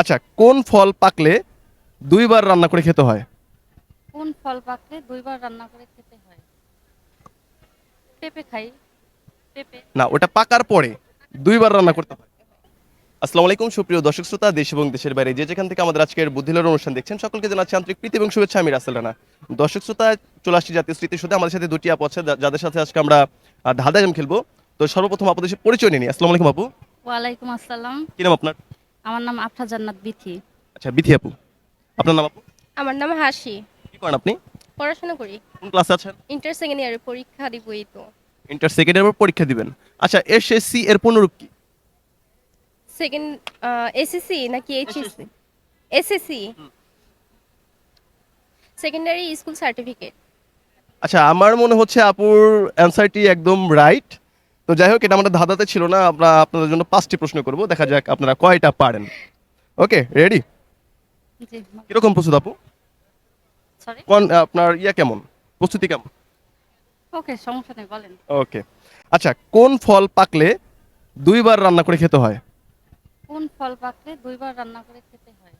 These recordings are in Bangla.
আচ্ছা কোন ফল পাকলে দুইবার রান্না করে খেতে হয়? কোন ফল পাকলে দুইবার রান্না করে খেতে হয়? পেঁপে খাই। পেঁপে। না ওটা পাকার পরে দুইবার রান্না করতে হয়। আসসালামু আলাইকুম সুপ্রিয় দর্শক শ্রোতা দেশ এবং দেশের বাইরে যে যেখান থেকে আমাদের আজকের বুদ্ধিলার অনুষ্ঠান দেখছেন সকলকে জানাচ্ছি আন্তরিক প্রীতি এবং শুভেচ্ছা। আমি রাসেল রানা। দর্শক শ্রোতা চলে আসছি জাতীয় স্মৃতি শুধু আমাদের সাথে দুটি আপু আছে যাদের সাথে আজকে আমরা ধাঁধা গেম খেলব। তো সর্বপ্রথম আপনাদের পরিচয় নিয়ে নিই। আসসালামু আলাইকুম আপু। ওয়ালাইকুম আসসালাম। কি নাম আপনার? আমার নাম আফরা জান্নাত বিথি। আচ্ছা বিথি আপু আপনার নাম আপু? আমার নাম হাসি। কি করেন আপনি? পড়াশোনা করি। কোন ক্লাসে আছেন? ইন্টার সেকেন্ড ইয়ারে পরীক্ষা দিবই তো। ইন্টার সেকেন্ড ইয়ার পরীক্ষা দিবেন। আচ্ছা এসএসসি এর পূর্ণরূপ কি? সেকেন্ড এসএসসি নাকি HSC SSC secondary school certificate আচ্ছা আমার মনে হচ্ছে আপুর অ্যান্সারটি একদম রাইট তো যাই হোক এটা আমাদের ধাঁধাতে ছিল না আমরা আপনাদের জন্য পাঁচটি প্রশ্ন করব। দেখা যাক আপনারা কয়টা পারেন। ওকে রেডি কীরকম প্রস্তুত আপু? সরি কোন আপনার ইয়া কেমন? প্রস্তুতি কেমন? ওকে সমস্যা নেই বলেন। ওকে। আচ্ছা কোন ফল পাকলে দুইবার রান্না করে খেতে হয়? কোন ফল পাকলে দুইবার রান্না করে খেতে হয়?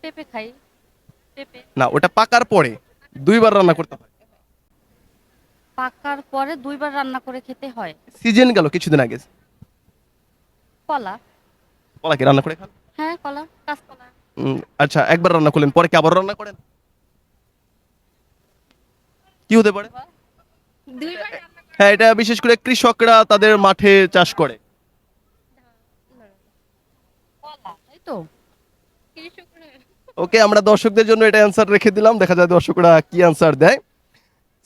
পেঁপে খাই। পেঁপে। না ওটা পাকার পরে দুইবার রান্না করতে হয়। পাকার পরে দুইবার রান্না করে খেতে হয়। সিজন গেল কিছুদিন আগে। কলা। কলা কি রান্না করে খান? হ্যাঁ কলা কাঁচকলা উম, আচ্ছা একবার রান্না করলেন পরে কি আবার রান্না করেন? কি হতে পারে? দুইবার হ্যাঁ এটা বিশেষ করে কৃষকরা তাদের মাঠে চাষ করে। কলা তাই তো? ওকে আমরা দর্শকদের জন্য এটা অ্যান্সার রেখে দিলাম। দেখা যায় দর্শকরা কি অ্যান্সার দেয়।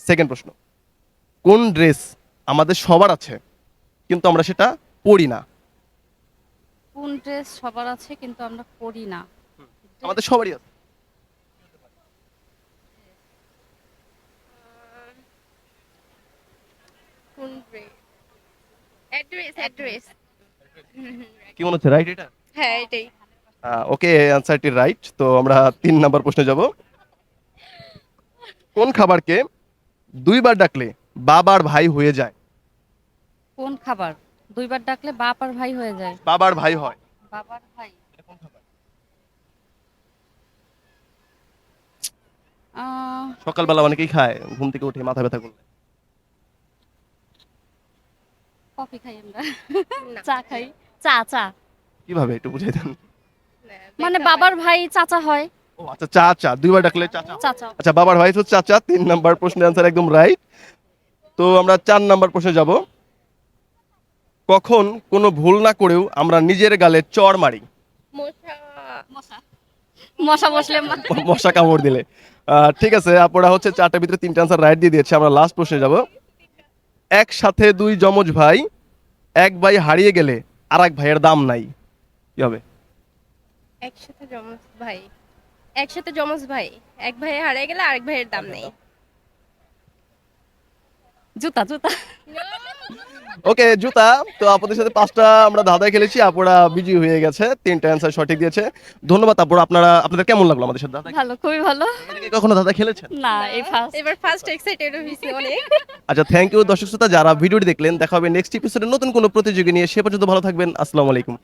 সেকেন্ড প্রশ্ন। কোন ড্রেস আমাদের সবার আছে কিন্তু আমরা সেটা পরি না। কোন ড্রেস সবার আছে কিন্তু আমরা পরি না। আমাদের সবারই আছে। কোন অ্যাড্রেস অ্যাড্রেস। কি মনে হচ্ছে রাইট এটা? হ্যাঁ এটাই। ওকে অ্যান্সারটি রাইট তো আমরা তিন নাম্বার প্রশ্নে যাব। কোন খাবারকে দুইবার ডাকলে বাবার ভাই হয়ে যায়। কোন খাবার? দুইবার ডাকলে বাপ আর ভাই হয়ে যায়। বাবার ভাই হয়। বাবার ভাই। আহ, সকালবেলা অনেকেই খায় ঘুম থেকে উঠে মাথা ব্যথা করলে। কফি খাই আমরা। না। চা খাই। চা চা। কীভাবে? একটু বুঝাই দেন। মানে বাবার ভাই চাচা হয়। ও আচ্ছা চা চা। দুইবার ডাকলে চাচা চাচা। আচ্ছা বাবার ভাই হচ্ছে চাচা তিন নাম্বার প্রশ্নের অ্যান্সার একদম রাইট তো আমরা চার নাম্বার প্রশ্নে যাব। কখন কোনো ভুল না করেও আমরা নিজের গালে চড় মারি? মশা। মশা। মশা বসলে মশা কামড় দিলে। ঠিক আছে আপনারা হচ্ছে চারটার ভিতরে তিনটা অ্যান্সার রাইট দিয়ে দিয়েছে আমরা লাস্ট প্রশ্নে যাব। একসাথে দুই যমজ ভাই এক ভাই হারিয়ে গেলে আর এক ভাইয়ের দাম নাই। কি হবে? একসাথে জমজ ভাই। একসাথে জমজ ভাই এক ভাই হারিয়ে গেলে আরেক ভাইয়ের দাম নেই। জুতা জুতা। ওকে জুতা। তো আপনাদের সাথে পাঁচটা আমরা ধাঁধায় খেলেছি আপুরা বিজি হয়ে গেছে। তিনটা অ্যান্সার সঠিক দিয়েছে। ধন্যবাদ আপুরা। আপনারা আপনাদের কেমন লাগল আমাদের সাথে ধাঁধা ভালো খুবই ভালো। কখনো ধাঁধা খেলেছেন? না এই ফার্স্ট এবার ফার্স্ট এক্সাইটেড হয়েছি অনেক। আচ্ছা থ্যাংক ইউ দর্শক শ্রোতা যারা ভিডিওটি দেখলেন দেখা হবে নেক্সট এপিসোডে নতুন কোনো প্রতিযোগী নিয়ে। সে পর্যন্ত ভালো থাকবেন। আসসালামু আলাইকুম।